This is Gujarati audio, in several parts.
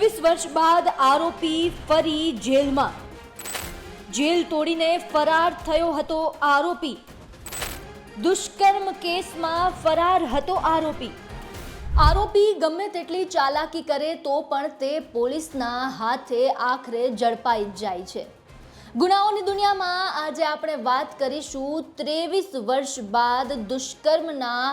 ત્રેવીસ વર્ષ બાદ આરોપી ફરી જેલમાં. જેલ તોડીને ફરાર થયો હતો આરોપી. દુષ્કર્મ કેસમાં ફરાર હતો આરોપી. આરોપી ગમે તેટલી ચાલાકી કરે તો પણ તે પોલીસના હાથે આખરે ઝડપાઈ જાય છે. ગુનાઓની દુનિયામાં આજે આપણે વાત કરીશું ત્રેવીસ વર્ષ બાદ દુષ્કર્મના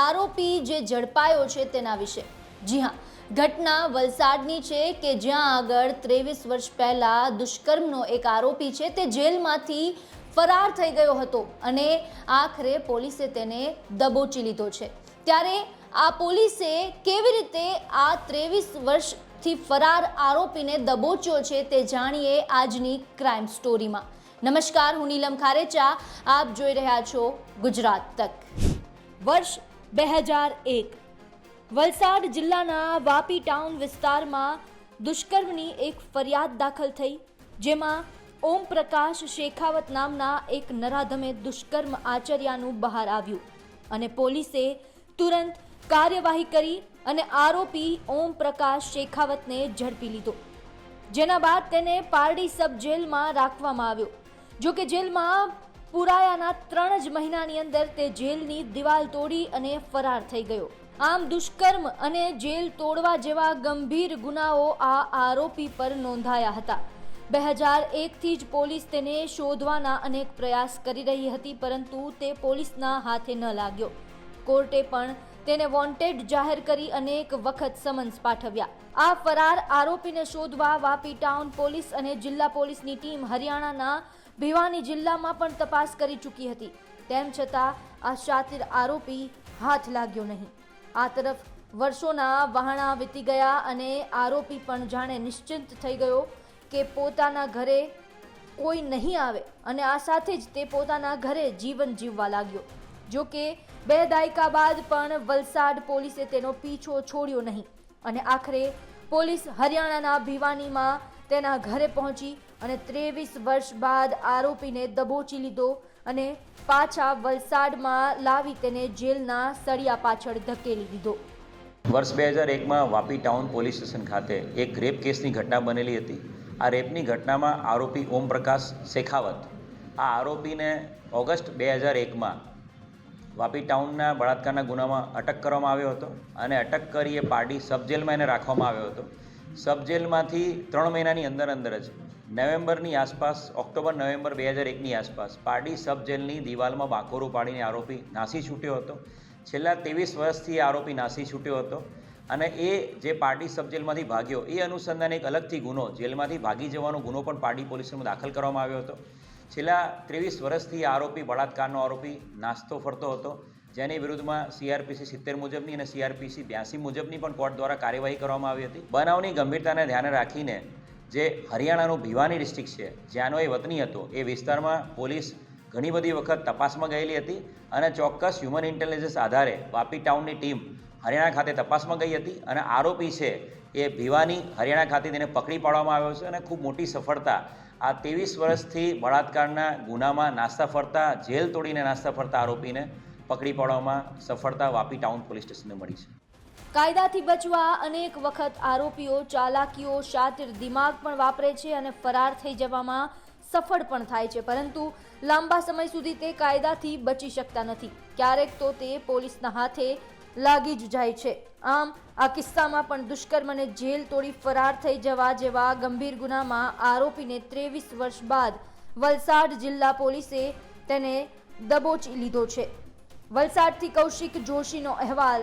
આરોપી જે ઝડપાયો છે તેના વિશે. જી હા. ઘટના વલસાડની છે કે જ્યાં આગળ ત્રેવીસ વર્ષ પહેલા દુષ્કર્મનો એક આરોપી છે તે જેલમાંથી ફરાર થઈ ગયો હતો અને આખરે પોલીસે તેને દબોચી લીધો છે. ત્યારે આ પોલીસે કેવી રીતે આ ત્રેવીસ વર્ષથી ફરાર આરોપીને દબોચ્યો છે તે જાણીએ આજની ક્રાઇમ સ્ટોરીમાં. નમસ્કાર, હું નીલમ ખારેચા. આપ જોઈ રહ્યા છો ગુજરાત તક. વર્ષ બે હજાર એક. વલસાડ જિલ્લાના વાપી ટાઉન વિસ્તારમાં દુષ્કર્મની એક ફરિયાદ દાખલ થઈ, જેમાં ઓમ પ્રકાશ શેખાવત નામના એક નરાધમે દુષ્કર્મ આચર્યાનું બહાર આવ્યું અને પોલીસે તુરંત કાર્યવાહી કરી અને આરોપી ઓમ પ્રકાશ શેખાવતને ઝડપી લીધો. જેના બાદ તેને પારડી સબ જેલમાં રાખવામાં આવ્યો. જો કે જેલમાં પુરાયાના ત્રણ જ મહિનાની અંદર તે જેલની દિવાલ તોડી અને ફરાર થઈ ગયો. આમ દુષ્કર્મ અને જેલ તોડવા જેવા ગંભીર ગુનાઓ આ આરોપી પર નોંધાયા હતા. બે હજાર એકથી જ પોલીસ તેને શોધવાના અનેક પ્રયાસ કરી રહી હતી, પરંતુ તે પોલીસના હાથે ન લાગ્યો. કોર્ટે પણ તેને વોન્ટેડ જાહેર કરી અનેક વખત સમન્સ પાઠવ્યા. આ ફરાર આરોપીને શોધવા વાપી ટાઉન પોલીસ અને જિલ્લા પોલીસની ટીમ હરિયાણાના ભિવાની જિલ્લામાં પણ તપાસ કરી ચૂકી હતી. તેમ છતાં આ શાતિર આરોપી હાથ લાગ્યો નહીં. આ તરફ વર્ષોના વહાણા વીતી ગયા અને આરોપી પણ જાણે નિશ્ચિંત થઈ ગયો કે પોતાના ઘરે કોઈ નહીં આવે અને આ સાથે જ તે પોતાના ઘરે જીવન જીવવા લાગ્યો. જો કે બે દાયકા બાદ પણ વલસાડ પોલીસે તેનો પીછો છોડ્યો નહીં અને આખરે પોલીસ હરિયાણાના ભિવાનીમાં તેના ઘરે પહોંચી અને ત્રેવીસ વર્ષ બાદ આરોપીને દબોચી લીધો અને પાછા વલસાડમાં લાવી તેને જેલના સળિયા પાછળ ધકેલી દીધો. વર્ષ બે હજાર એકમાં વાપી ટાઉન પોલીસ સ્ટેશન ખાતે એક રેપ કેસની ઘટના બનેલી હતી. આ રેપની ઘટનામાં આરોપી ઓમ પ્રકાશ શેખાવત. આ આરોપીને ઓગસ્ટ બે હજાર એકમાં વાપી ટાઉનના બળાત્કારના ગુનામાં અટક કરવામાં આવ્યો હતો અને અટક કરી એ પારડી સબજેલમાં એને રાખવામાં આવ્યો હતો. સબજેલમાંથી ત્રણ મહિનાની અંદર અંદર જ નવેમ્બરની આસપાસ, ઓક્ટોબર, નવેમ્બર બે હજાર એકની આસપાસ પારડી સબ જેલની દિવાલમાં બાકોરું પાડીને આરોપી નાસી છૂટ્યો હતો. છેલ્લા ત્રેવીસ વર્ષથી આરોપી નાસી છૂટ્યો હતો અને એ જે પારડી સબ જેલમાંથી ભાગ્યો, એ અનુસંધાને એક અલગથી ગુનો, જેલમાંથી ભાગી જવાનો ગુનો પણ પારડી પોલીસમાં દાખલ કરવામાં આવ્યો હતો. છેલ્લા ત્રેવીસ વર્ષથી આરોપી બળાત્કારનો આરોપી નાસ્તો ફરતો હતો, જેની વિરુદ્ધમાં સીઆરપીસી સિત્તેર મુજબની અને સીઆરપીસી બ્યાસી મુજબની પણ કોર્ટ દ્વારા કાર્યવાહી કરવામાં આવી હતી. બનાવની ગંભીરતાને ધ્યાને રાખીને જે હરિયાણાનું ભિવાની ડિસ્ટ્રિક્ટ છે, જ્યાંનો એ વતની હતો, એ વિસ્તારમાં પોલીસ ઘણી બધી વખત તપાસમાં ગયેલી હતી અને ચોક્કસ હ્યુમન ઇન્ટેલિજન્સ આધારે વાપી ટાઉનની ટીમ હરિયાણા ખાતે તપાસમાં ગઈ હતી અને આરોપી છે એ ભિવાની હરિયાણા ખાતે તેને પકડી પાડવામાં આવ્યો છે અને ખૂબ મોટી સફળતા આ ત્રેવીસ વર્ષથી બળાત્કારના ગુનામાં નાસ્તા ફરતા, જેલ તોડીને નાસ્તા ફરતા આરોપીને પકડી પાડવામાં સફળતા વાપી ટાઉન પોલીસ સ્ટેશનને મળી છે. કાયદાથી બચવા અનેક વખત આરોપીઓ, ચાલાકીઓ શાતિર દિમાગ પણ વાપરે છે અને ફરાર થઈ જવામાં સફળ પણ થાય છે. પરંતુ લાંબા સમય સુધી તે કાયદાથી બચી શકતા નથી. ક્યારેક તો તે પોલીસના હાથે લાગી જ જાય છે. આમ, આ કિસ્સામાં પણ દુષ્કર્મ અને જેલ તોડી ફરાર થઈ જવા જેવા ગંભીર ગુનામાં આરોપીને ત્રેવીસ વર્ષ બાદ વલસાડ જિલ્લા પોલીસે તેને દબોચી લીધો છે. વલસાડથી કૌશિક જોશીનો અહેવાલ